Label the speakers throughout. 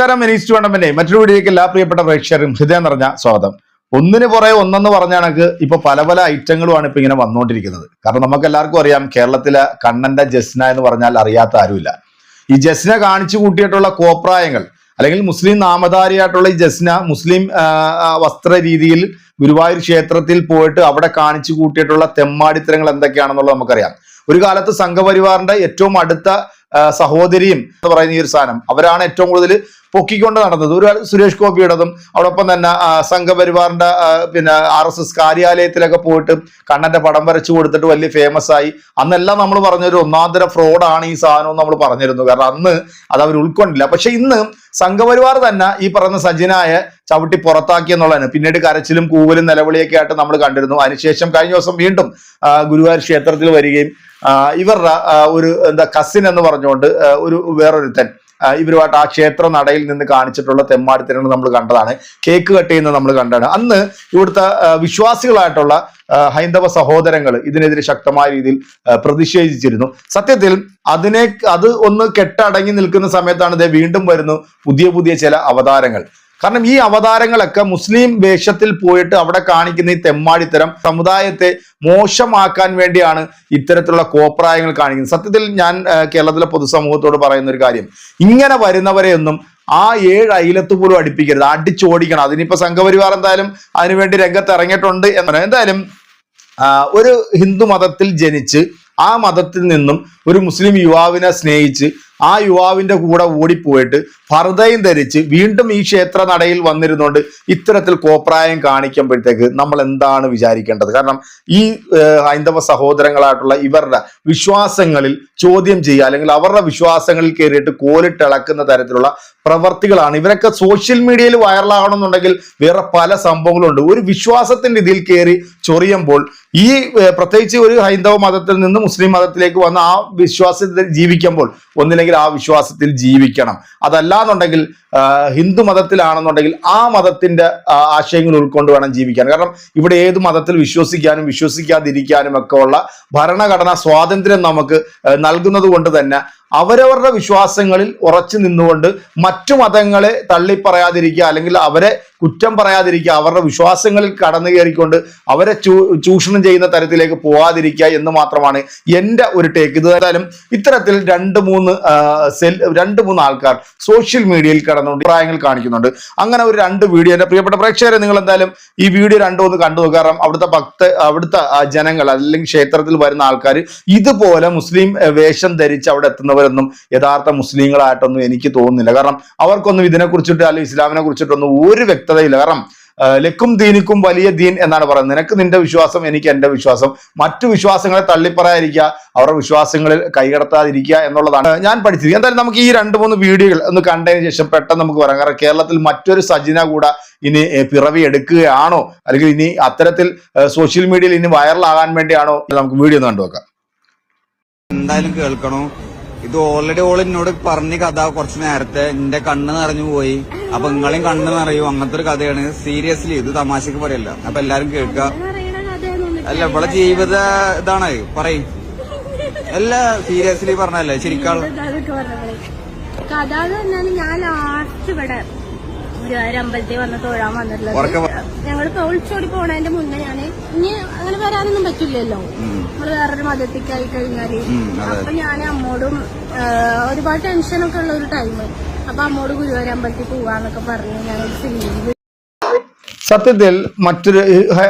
Speaker 1: നമസ്കാരം മനീഷ് ടൂർണമെന്റ് മറ്റൊരു വീഡിയോയ്ക്ക് എല്ലാ പ്രിയപ്പെട്ട പ്രേക്ഷകരും ഹൃദയം നിറഞ്ഞ സ്വാഗതം. ഒന്നിന് പുറകെ ഒന്നെന്ന് പറഞ്ഞ കണക്ക് ഇപ്പൊ പല പല ഐറ്റങ്ങളുമാണ് ഇപ്പൊ ഇങ്ങനെ വന്നുകൊണ്ടിരിക്കുന്നത് കാരണം നമുക്ക് എല്ലാവർക്കും അറിയാം കേരളത്തിലെ കണ്ണന്റെ ജസ്ന എന്ന് പറഞ്ഞാൽ അറിയാത്ത ആരുമില്ല. ഈ ജസ്ന കാണിച്ചു കൂട്ടിയിട്ടുള്ള കോപ്രായങ്ങൾ അല്ലെങ്കിൽ മുസ്ലിം നാമധാരിയായിട്ടുള്ള ഈ ജസ്ന മുസ്ലിം വസ്ത്ര രീതിയിൽ ഗുരുവായൂർ ക്ഷേത്രത്തിൽ പോയിട്ട് അവിടെ കാണിച്ചു കൂട്ടിയിട്ടുള്ള തെമ്മാടിത്തരങ്ങൾ എന്തൊക്കെയാണെന്നുള്ളത് നമുക്കറിയാം. ഒരു കാലത്ത് സംഘപരിവാറിന്റെ ഏറ്റവും അടുത്ത സഹോദരിയും എന്ന് പറയുന്ന ഈ ഒരു സാധനം അവരാണ് ഏറ്റവും കൂടുതൽ പൊക്കിക്കൊണ്ട് നടന്നത്. ഒരു സുരേഷ് ഗോപിയുടേതും അതോടൊപ്പം തന്നെ സംഘപരിവാറിന്റെ പിന്നെ ആർ എസ് എസ് കാര്യാലയത്തിലൊക്കെ പോയിട്ട് കണ്ണന്റെ പടം വരച്ചു കൊടുത്തിട്ട് വലിയ ഫേമസ് ആയി. അന്നെല്ലാം നമ്മൾ പറഞ്ഞൊരു ഒന്നാന്തര ഫ്രോഡാണ് ഈ സാധനം നമ്മൾ പറഞ്ഞിരുന്നു. കാരണം അന്ന് അത് അവർ ഉൾക്കൊണ്ടില്ല. പക്ഷെ ഇന്ന് സംഘപരിവാർ തന്നെ ഈ പറയുന്ന സജിനായ ചവിട്ടി പുറത്താക്കി എന്നുള്ളതാണ്. പിന്നീട് കരച്ചിലും കൂവലും നിലവിളിയൊക്കെ ആയിട്ട് നമ്മൾ കണ്ടിരുന്നു. അതിനുശേഷം കഴിഞ്ഞ ദിവസം വീണ്ടും ഗുരുവായൂർ ക്ഷേത്രത്തിൽ വരികയും ഇവരുടെ ഒരു എന്താ കസിൻ എന്ന് പറഞ്ഞുകൊണ്ട് ഒരു വേറൊരുത്തൻ ഇവരുമായിട്ട് ആ ക്ഷേത്ര നടയിൽ നിന്ന് കാണിച്ചിട്ടുള്ള തെമ്മാടിത്തരങ്ങൾ നമ്മൾ കണ്ടതാണ്. കേക്ക് കട്ട് ചെയ്യുന്നത് നമ്മൾ കണ്ടതാണ് അന്ന് ഇവിടുത്തെ വിശ്വാസികളായിട്ടുള്ള ഹൈന്ദവ സഹോദരങ്ങൾ ഇതിനെതിരെ ശക്തമായ രീതിയിൽ പ്രതിഷേധിച്ചിരുന്നു. സത്യത്തിൽ അതിനെ അത് ഒന്ന് കെട്ടടങ്ങി നിൽക്കുന്ന സമയത്താണ് ഇത് വീണ്ടും വരുന്നു പുതിയ പുതിയ ചില അവതാരങ്ങൾ. കാരണം ഈ അവതാരങ്ങളൊക്കെ മുസ്ലിം വേഷത്തിൽ പോയിട്ട് അവിടെ കാണിക്കുന്ന ഈ തെമ്മാടിത്തരം സമുദായത്തെ മോശമാക്കാൻ വേണ്ടിയാണ് ഇത്തരത്തിലുള്ള കോപ്രായങ്ങൾ കാണിക്കുന്നത്. സത്യത്തിൽ ഞാൻ കേരളത്തിലെ പൊതുസമൂഹത്തോട് പറയുന്ന ഒരു കാര്യം. ഇങ്ങനെ വരുന്നവരെയൊന്നും ആ ഏഴ് അയിലത്ത് പോലും അടുപ്പിക്കരുത്. അടിച്ചോടിക്കണം അതിനിപ്പോ സംഘപരിവാർ എന്തായാലും അതിനുവേണ്ടി രംഗത്ത് ഇറങ്ങിയിട്ടുണ്ട് എന്നാണ് എന്തായാലും ഒരു ഹിന്ദു മതത്തിൽ ജനിച്ച് ആ മതത്തിൽ നിന്നും ഒരു മുസ്ലിം യുവാവിനെ സ്നേഹിച്ച് ആ യുവാവിന്റെ കൂടെ ഓടിപ്പോയിട്ട് ഫർദയും ധരിച്ച് വീണ്ടും ഈ ക്ഷേത്ര നടയിൽ വന്നിരുന്നുകൊണ്ട് ഇത്തരത്തിൽ കോപ്രായം കാണിക്കുമ്പോഴത്തേക്ക് നമ്മൾ എന്താണ് വിചാരിക്കേണ്ടത്? കാരണം ഈ ഹൈന്ദവ സഹോദരങ്ങളായിട്ടുള്ള ഇവരുടെ വിശ്വാസങ്ങളിൽ ചോദ്യം ചെയ്യുക അല്ലെങ്കിൽ അവരുടെ വിശ്വാസങ്ങളിൽ കയറിയിട്ട് കോലിട്ടിളക്കുന്ന തരത്തിലുള്ള പ്രവർത്തികളാണ്. ഇവരൊക്കെ സോഷ്യൽ മീഡിയയിൽ വൈറലാകണമെന്നുണ്ടെങ്കിൽ വേറെ പല സംഭവങ്ങളുണ്ട്. ഒരു വിശ്വാസത്തിന്റെ ഇതിൽ കയറി ചൊറിയുമ്പോൾ ഈ പ്രത്യേകിച്ച് ഒരു ഹൈന്ദവ മതത്തിൽ നിന്ന് മുസ്ലിം മതത്തിലേക്ക് വന്ന ആ വിശ്വാസത്തിൽ ജീവിക്കുമ്പോൾ ഒന്നില്ലെങ്കിൽ ആ വിശ്വാസത്തിൽ ജീവിക്കണം. അതല്ലാന്നുണ്ടെങ്കിൽ എന്നുണ്ടെങ്കിൽ ഹിന്ദു മതത്തിലാണെന്നുണ്ടെങ്കിൽ ആ മതത്തിന്റെ ആശയങ്ങൾ ഉൾക്കൊണ്ട് വേണം ജീവിക്കാൻ. കാരണം ഇവിടെ ഏത് മതത്തിൽ വിശ്വസിക്കാനും വിശ്വസിക്കാതിരിക്കാനും ഒക്കെ ഉള്ള ഭരണഘടനാ സ്വാതന്ത്ര്യം നമുക്ക് നൽകുന്നത് കൊണ്ട് തന്നെ അവരവരുടെ വിശ്വാസങ്ങളിൽ ഉറച്ചു നിന്നുകൊണ്ട് മറ്റു മതങ്ങളെ തള്ളിപ്പറയാതിരിക്കുക അല്ലെങ്കിൽ അവരെ കുറ്റം പറയാതിരിക്കുക അവരുടെ വിശ്വാസങ്ങളിൽ കടന്നു കയറിക്കൊണ്ട് അവരെ ചൂഷണം ചെയ്യുന്ന തരത്തിലേക്ക് പോവാതിരിക്കുക എന്ന് മാത്രമാണ് എന്റെ ഒരു ടേക്ക് ഇത് ഇത്തരത്തിൽ രണ്ട് മൂന്ന് സെൽ രണ്ട് മൂന്ന് ആൾക്കാർ സോഷ്യൽ മീഡിയയിൽ കടന്നുകൊണ്ട് അഭിപ്രായങ്ങൾ കാണിക്കുന്നുണ്ട്. അങ്ങനെ ഒരു രണ്ട് വീഡിയോ എന്റെ പ്രിയപ്പെട്ട പ്രേക്ഷകരെ നിങ്ങൾ എന്തായാലും ഈ വീഡിയോ രണ്ടും ഒന്ന് കണ്ടു നോക്കുക കാരണം അവിടുത്തെ ഭക്ത അവിടുത്തെ ജനങ്ങൾ അല്ലെങ്കിൽ ക്ഷേത്രത്തിൽ വരുന്ന ആൾക്കാർ ഇതുപോലെ മുസ്ലിം വേഷം ധരിച്ച് അവിടെ എത്തുന്നവരൊന്നും യഥാർത്ഥ മുസ്ലിങ്ങളായിട്ടൊന്നും എനിക്ക് തോന്നുന്നില്ല. കാരണം അവർക്കൊന്നും ഇതിനെ കുറിച്ചിട്ട് അല്ലെങ്കിൽ ഇസ്ലാമിനെ കുറിച്ചിട്ടൊന്നും ഒരു വ്യക്തതയില്ല. കാരണം ലക്കും ദീനിക്കും വലിയ ദീൻ എന്നാണ് പറയുന്നത്. നിനക്ക് നിന്റെ വിശ്വാസം എനിക്ക് എന്റെ വിശ്വാസം. മറ്റു വിശ്വാസങ്ങളെ തള്ളിപ്പറയാതിരിക്കുക അവരുടെ വിശ്വാസങ്ങളിൽ കൈകടത്താതിരിക്കുക എന്നുള്ളതാണ്. ഞാൻ പഠിച്ചത് എന്തായാലും നമുക്ക് ഈ രണ്ട് മൂന്ന് വീഡിയോകൾ ഒന്ന് കണ്ടതിന് ശേഷം പെട്ടെന്ന് നമുക്ക് പറയാം. കാരണം കേരളത്തിൽ മറ്റൊരു സജിന കൂടെ ഇനി പിറവി എടുക്കുകയാണോ? അല്ലെങ്കിൽ ഇനി അത്തരത്തിൽ സോഷ്യൽ മീഡിയയിൽ ഇനി വൈറലാകാൻ വേണ്ടിയാണോ? നമുക്ക് വീഡിയോ ഒന്ന് കണ്ടുവെക്കാം
Speaker 2: എന്തായാലും കേൾക്കണോ. ഇത് ഓൾറെഡി ഓൾ എന്നോട് പറഞ്ഞ കഥ കുറച്ച് നേരത്തെ എന്റെ കണ്ണ് നിറഞ്ഞു പോയി. അപ്പൊ നിങ്ങളെയും കണ്ണ് നിറയും. അങ്ങനത്തെ ഒരു കഥയാണ്. സീരിയസ്ലി ഇത് തമാശക്ക് പറയല്ല. അപ്പൊ എല്ലാരും കേൾക്കുക അല്ല ഇവിടെ ജീവിത ഇതാണ്. പറയും. അല്ല സീരിയസ്ലി പറഞ്ഞല്ലേ?
Speaker 3: ശരിക്കും കഥ ഞാൻ ലാസ്റ്റ് ഇവിടെ ഗുരുവായൂർ അമ്പലത്തിൽ വന്ന് തൊഴാൻ വന്നിട്ടുള്ളത് ഞങ്ങൾ തോളിച്ചോടി പോണതിന്റെ മുന്നേ ഞാൻ ഇനി വരാനൊന്നും പറ്റില്ലല്ലോ. നമ്മൾ വേറൊരു മതത്തിക്കായി
Speaker 2: കഴിഞ്ഞാൽ.
Speaker 3: അപ്പൊ ഞാൻ അമ്മോടും ഒരുപാട് ടെൻഷനൊക്കെ ഉള്ള ഒരു ടൈം അപ്പൊ അമ്മോട് ഗുരുവായൂർ അമ്പലത്തിൽ പോവാന്നൊക്കെ പറഞ്ഞു ഞങ്ങൾ ലീവ്
Speaker 1: സത്യത്തിൽ മറ്റൊരു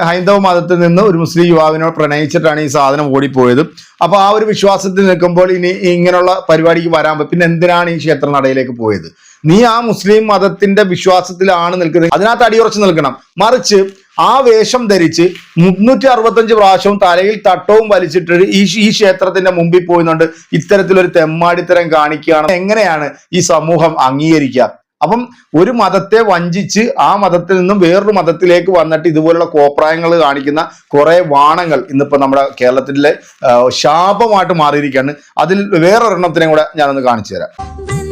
Speaker 1: ഹൈന്ദവ മതത്തിൽ നിന്ന് ഒരു മുസ്ലിം യുവാവിനോട് പ്രണയിച്ചിട്ടാണ് ഈ സാധനം ഓടിപ്പോയത്. അപ്പൊ ആ ഒരു വിശ്വാസത്തിൽ നിൽക്കുമ്പോൾ ഇനി ഇങ്ങനെയുള്ള പരിപാടിക്ക് വരാൻ പിന്നെ എന്തിനാണ് ഈ ക്ഷേത്ര നടയിലേക്ക് പോയത്? നീ ആ മുസ്ലിം മതത്തിന്റെ വിശ്വാസത്തിലാണ് നിൽക്കുന്നത്. അതിനകത്ത് അടിയുറച്ച് നിൽക്കണം. മറിച്ച് ആ വേഷം ധരിച്ച് മുന്നൂറ്റി അറുപത്തഞ്ച് പ്രാവശ്യവും തലയിൽ തട്ടവും വലിച്ചിട്ട് ഈ ഈ ക്ഷേത്രത്തിന്റെ മുമ്പിൽ പോയിന്നുണ്ട് ഇത്തരത്തിലൊരു തെമ്മാടിത്തരം കാണിക്കുകയാണ്. എങ്ങനെയാണ് ഈ സമൂഹം അംഗീകരിക്കുക? അപ്പം ഒരു മതത്തെ വഞ്ചിച്ച് ആ മതത്തിൽ നിന്നും വേറൊരു മതത്തിലേക്ക് വന്നിട്ട് ഇതുപോലുള്ള കോപ്രായങ്ങൾ കാണിക്കുന്ന കുറെ വാണങ്ങൾ ഇന്നിപ്പോ നമ്മുടെ കേരളത്തിലെ ശാപമായിട്ട് മാറിയിരിക്കുകയാണ്. അതിൽ വേറൊരെണ്ണത്തിനെ കൂടെ ഞാനൊന്ന് കാണിച്ചു തരാം.
Speaker 4: Thank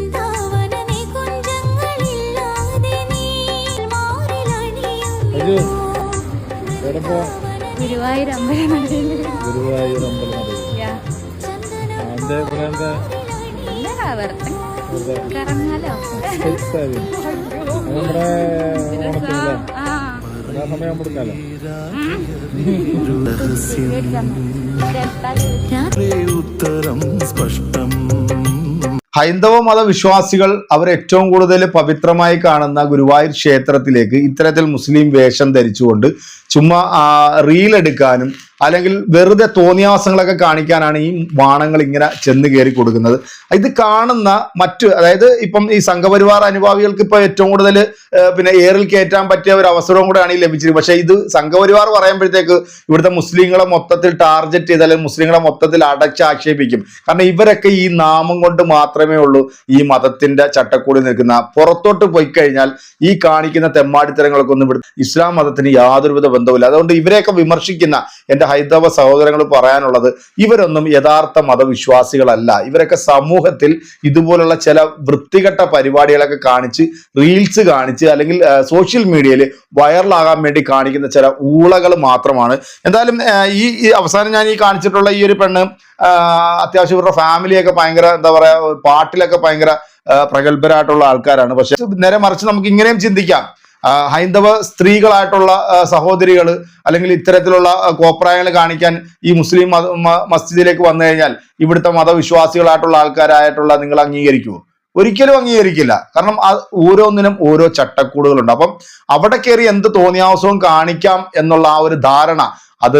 Speaker 4: മാറിലണിയുന്നു.
Speaker 3: ഗുരുവായൂർ അമ്പലം
Speaker 5: ഗുരുവായൂർ അമ്പലം നമ്മുടെ
Speaker 3: ആ.
Speaker 5: എല്ലാ സമയം കൊടുക്കാലോ?
Speaker 6: ഉത്തരം സ്പഷ്ടം
Speaker 1: ഹൈന്ദവ മതവിശ്വാസികൾ അവർ ഏറ്റവും കൂടുതൽ പവിത്രമായി കാണുന്ന ഗുരുവായൂർ ക്ഷേത്രത്തിലേക്ക് ഇത്തരത്തിൽ മുസ്ലിം വേഷം ധരിച്ചുകൊണ്ട് ചുമ്മാ റീൽ എടുക്കാനും അല്ലെങ്കിൽ വെറുതെ തോന്നിയാസങ്ങളൊക്കെ കാണിക്കാനാണ് ഈ വാണങ്ങൾ ഇങ്ങനെ ചെന്ന് കയറി കൊടുക്കുന്നത്. ഇത് കാണുന്ന മറ്റു അതായത് ഇപ്പം ഈ സംഘപരിവാർ അനുഭാവികൾക്ക് ഇപ്പൊ ഏറ്റവും കൂടുതൽ പിന്നെ ഏറിൽ കയറ്റാൻ പറ്റിയ ഒരു അവസരവും കൂടെയാണ് ഈ ലഭിച്ചത് പക്ഷെ ഇത് സംഘപരിവാർ പറയുമ്പോഴത്തേക്ക് ഇവിടുത്തെ മുസ്ലിങ്ങളെ മൊത്തത്തിൽ ടാർഗറ്റ് ചെയ്ത് അല്ലെങ്കിൽ മുസ്ലിങ്ങളെ മൊത്തത്തിൽ അടച്ചാക്ഷേപിക്കും കാരണം ഇവരൊക്കെ ഈ നാമം കൊണ്ട് മാത്രമേ ഉള്ളൂ ഈ മതത്തിന്റെ ചട്ടക്കൂടി നിൽക്കുന്ന. പുറത്തോട്ട് പോയി കഴിഞ്ഞാൽ ഈ കാണിക്കുന്ന തെമ്മാടിത്തരങ്ങളൊക്കെ ഒന്നും ഇസ്ലാം മതത്തിന് യാതൊരുവിധ ബന്ധവുമില്ല അതുകൊണ്ട് ഇവരെയൊക്കെ വിമർശിക്കുന്ന എന്റെ ഹൈന്ദവ സഹോദരങ്ങൾ പറയാനുള്ളത് ഇവരൊന്നും യഥാർത്ഥ മതവിശ്വാസികളല്ല. ഇവരൊക്കെ സമൂഹത്തിൽ ഇതുപോലുള്ള ചില വൃത്തികെട്ട പരിപാടികളൊക്കെ കാണിച്ച് റീൽസ് കാണിച്ച് അല്ലെങ്കിൽ സോഷ്യൽ മീഡിയയിൽ വൈറലാകാൻ വേണ്ടി കാണിക്കുന്ന ചില ഊളകൾ മാത്രമാണ്. എന്തായാലും ഈ അവസാനം ഞാൻ ഈ കാണിച്ചിട്ടുള്ള ഈ ഒരു പെണ്ണ് അത്യാവശ്യം ഇവരുടെ ഫാമിലിയൊക്കെ ഭയങ്കര എന്താ പറയാ പാട്ടിലൊക്കെ ഭയങ്കര പ്രഗത്ഭരായിട്ടുള്ള ആൾക്കാരാണ്. പക്ഷെ നേരെ മറിച്ച് നമുക്ക് ഇങ്ങനെയും ചിന്തിക്കാം. ഹൈന്ദവ സ്ത്രീകളായിട്ടുള്ള സഹോദരികൾ അല്ലെങ്കിൽ ഇത്തരത്തിലുള്ള കോപ്രായങ്ങൾ കാണിക്കാൻ ഈ മുസ്ലിം മസ്ജിദിലേക്ക് വന്നു കഴിഞ്ഞാൽ ഇവിടുത്തെ മതവിശ്വാസികളായിട്ടുള്ള ആൾക്കാരായിട്ടുള്ള നിങ്ങൾ അംഗീകരിക്കുമോ ഒരിക്കലും അംഗീകരിക്കില്ല. കാരണം ഓരോന്നിനും ഓരോ ചട്ടക്കൂടുകളുണ്ട്. അപ്പം അവിടെ കയറി എന്ത് തോന്നിയാവസവും കാണിക്കാം എന്നുള്ള ആ ഒരു ധാരണ അത്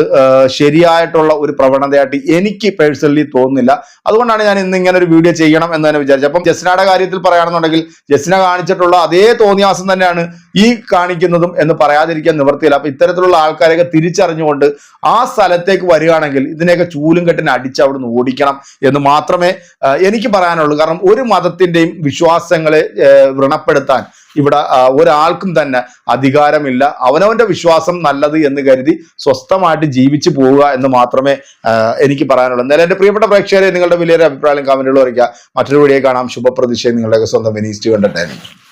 Speaker 1: ശരിയായിട്ടുള്ള ഒരു പ്രവണതയായിട്ട് എനിക്ക് പേഴ്സണലി തോന്നുന്നില്ല. അതുകൊണ്ടാണ് ഞാൻ ഇന്ന് ഇങ്ങനെ ഒരു വീഡിയോ ചെയ്യണം എന്ന് തന്നെ വിചാരിച്ചത്. അപ്പം ജസ്നയുടെ കാര്യത്തിൽ പറയുകയാണെന്നുണ്ടെങ്കിൽ ജസ്ന കാണിച്ചിട്ടുള്ള അതേ തോന്നിയാസം തന്നെയാണ് ഈ കാണിക്കുന്നതും എന്ന് പറയാതിരിക്കാൻ നിവർത്തിയില്ല അപ്പൊ ഇത്തരത്തിലുള്ള ആൾക്കാരെയൊക്കെ തിരിച്ചറിഞ്ഞുകൊണ്ട് ആ സ്ഥലത്തേക്ക് വരികയാണെങ്കിൽ ഇതിനെയൊക്കെ ചൂലും കെട്ടിന് അടിച്ച് അവിടുന്ന് ഓടിക്കണം എന്ന് മാത്രമേ എനിക്ക് പറയാനുള്ളൂ. കാരണം ഒരു മതത്തിന്റെയും വിശ്വാസങ്ങളെ വ്രണപ്പെടുത്താൻ ഇവിടെ ഒരാൾക്കും തന്നെ അധികാരമില്ല. അവനവന്റെ വിശ്വാസം നല്ലത് എന്ന് കരുതി സ്വസ്ഥമായിട്ട് ജീവിച്ചു പോവുക എന്ന് മാത്രമേ എനിക്ക് പറയാനുള്ളൂ. എന്നാലും എന്റെ പ്രിയപ്പെട്ട പ്രേക്ഷകരെ നിങ്ങളുടെ വലിയൊരു അഭിപ്രായം കമന്റുകൾ വരയ്ക്കുക മറ്റൊരു വീഡിയോ കാണാം. ശുഭപ്രതീക്ഷയെ നിങ്ങളുടെയൊക്കെ സ്വന്തം വിനീസ്റ്റ് കണ്ടിട്ടായിരുന്നു